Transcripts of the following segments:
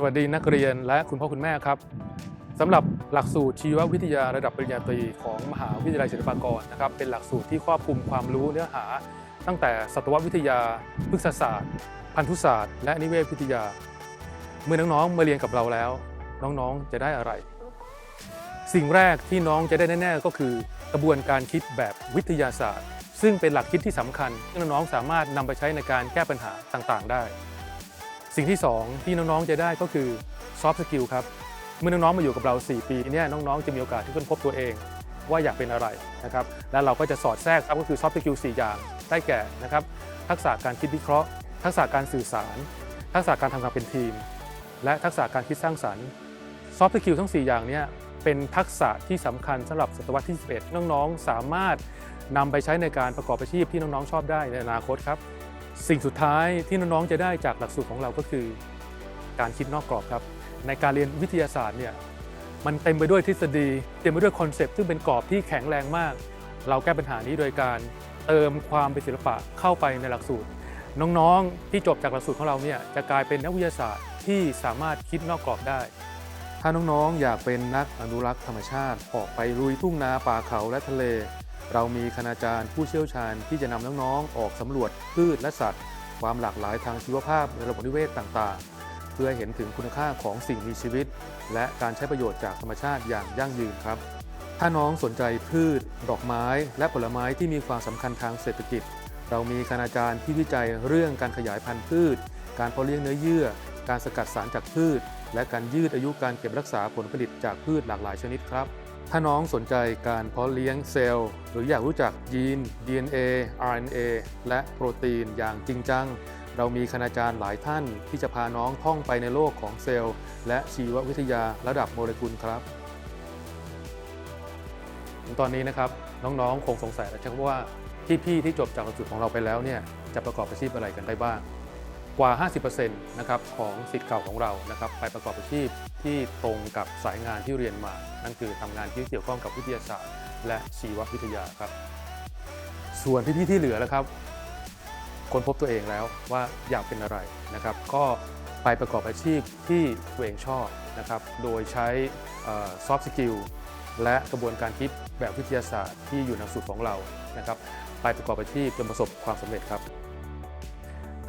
สวัสดีนักเรียนและคุณพ่อคุณแม่ครับสำหรับหลักสูตรชีววิทยาระดับปริญญาตรีของมหาวิทยาลัยศิลปากรนะครับ เป็นหลักสูตรที่ครอบคลุมความรู้เนื้อหา ตั้งแต่สัตววิทยาพฤกษศาสตร์ พันธุศาสตร์ และนิเวศวิทยา เมื่อน้องๆมาเรียนกับเราแล้ว น้องๆจะได้อะไร สิ่งแรกที่น้องจะได้แน่ๆก็คือกระบวนการคิดแบบวิทยาศาสตร์ ซึ่งเป็นหลักคิดที่สำคัญที่น้องๆสามารถนำไปใช้ในการแก้ปัญหาต่างๆ ได้ สิ่งที่ 2 ที่น้องๆจะได้ก็คือ soft skill ครับเมื่อน้องๆมาอยู่กับเรา 4 ปีเนี่ยน้องๆจะมีโอกาสที่ค้นพบตัวเอง ว่าอยากเป็นอะไรนะครับและเราก็จะสอดแทรกครับก็คือ soft skill 4อย่างได้แก่นะครับทักษะการคิดวิเคราะห์ ทักษะการสื่อสาร ทักษะการทำงานเป็นทีม และทักษะการคิดสร้างสรรค์ soft skill ทั้ง 4 อย่างเนี่ยเป็นทักษะที่สำคัญสำหรับศตวรรษที่ 11 น้อง ๆ สามารถนำไปใช้ในการประกอบอาชีพที่น้อง ๆ ชอบได้ในอนาคตครับ สิ่งสุดท้ายที่น้องๆจะได้จากหลักสูตรของเราก็คือ การคิดนอกกรอบครับ ในการเรียนวิทยาศาสตร์เนี่ยมันเต็มไปด้วยทฤษฎี เต็มไปด้วยคอนเซปต์ซึ่งเป็นกรอบที่แข็งแรงมาก เราแก้ปัญหานี้โดยการเติมความเป็นศิลปะเข้าไปในหลักสูตร น้องๆ ที่จบจากหลักสูตรของเราเนี่ยจะกลายเป็นนักวิทยาศาสตร์ที่สามารถคิดนอกกรอบได้ ถ้าน้องๆ อยากเป็นนักอนุรักษ์ธรรมชาติ ออกไปลุยทุ่งนาป่าเขาและทะเล เรามีคณาจารย์ผู้เชี่ยวชาญที่จะนำน้องๆ ออกสำรวจพืชและสัตว์ ความหลากหลายทางชีวภาพในระบบนิเวศต่างๆ เพื่อเห็นถึงคุณค่าของสิ่งมีชีวิต และการใช้ประโยชน์จากธรรมชาติอย่างยั่งยืนครับ ถ้าน้องสนใจพืช ดอกไม้ และผลไม้ที่มีความสำคัญทางเศรษฐกิจ เรามีคณาจารย์ที่วิจัยเรื่องการขยายพันธุ์พืช การเพาะเลี้ยงเนื้อเยื่อ การสกัดสารจากพืช และการยืดอายุการเก็บรักษาผลผลิตจากพืชหลากหลายชนิดครับ ถ้าน้องสนใจการเพาะเลี้ยงเซลล์ หรืออยากรู้จักยีน DNA RNA และโปรตีนอย่างจริงจัง เรามีคณาจารย์หลายท่านที่จะพาน้องท่องไปในโลกของเซลล์ และชีววิทยาระดับโมเลกุลครับตอนนี้นะครับน้องๆ คงสงสัยแล้วใช่ไหมว่าพี่ๆที่จบจากหลักสูตรของเราไปแล้วเนี่ยจะประกอบอาชีพอะไรกันได้บ้าง กว่า 50%นะครับของสิทธิ์เก่าของเรานะครับไปประกอบอาชีพที่ตรงกับสายงานที่เรียนมา นั่นคือทำงานที่เกี่ยวข้องกับวิทยาศาสตร์ และชีววิทยาครับ ส่วนพี่ๆที่เหลือแล้วครับค้นพบตัวเองแล้วว่าอยากเป็นอะไรนะครับ ก็ไปประกอบอาชีพที่ตัวเองชอบนะครับ โดยใช้ซอฟต์สกิลและกระบวนการคิดแบบวิทยาศาสตร์ที่อยู่ในสูตรของเรานะครับ ไปประกอบอาชีพจนประสบความสำเร็จครับ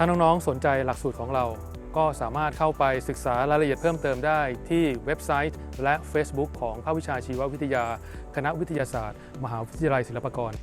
ถ้าน้องๆ สนใจหลักสูตรของเรา ก็สามารถเข้าไปศึกษารายละเอียดเพิ่มเติมได้ที่เว็บไซต์และ Facebook ของภาควิชาชีววิทยา คณะวิทยาศาสตร์ มหาวิทยาลัยศิลปากร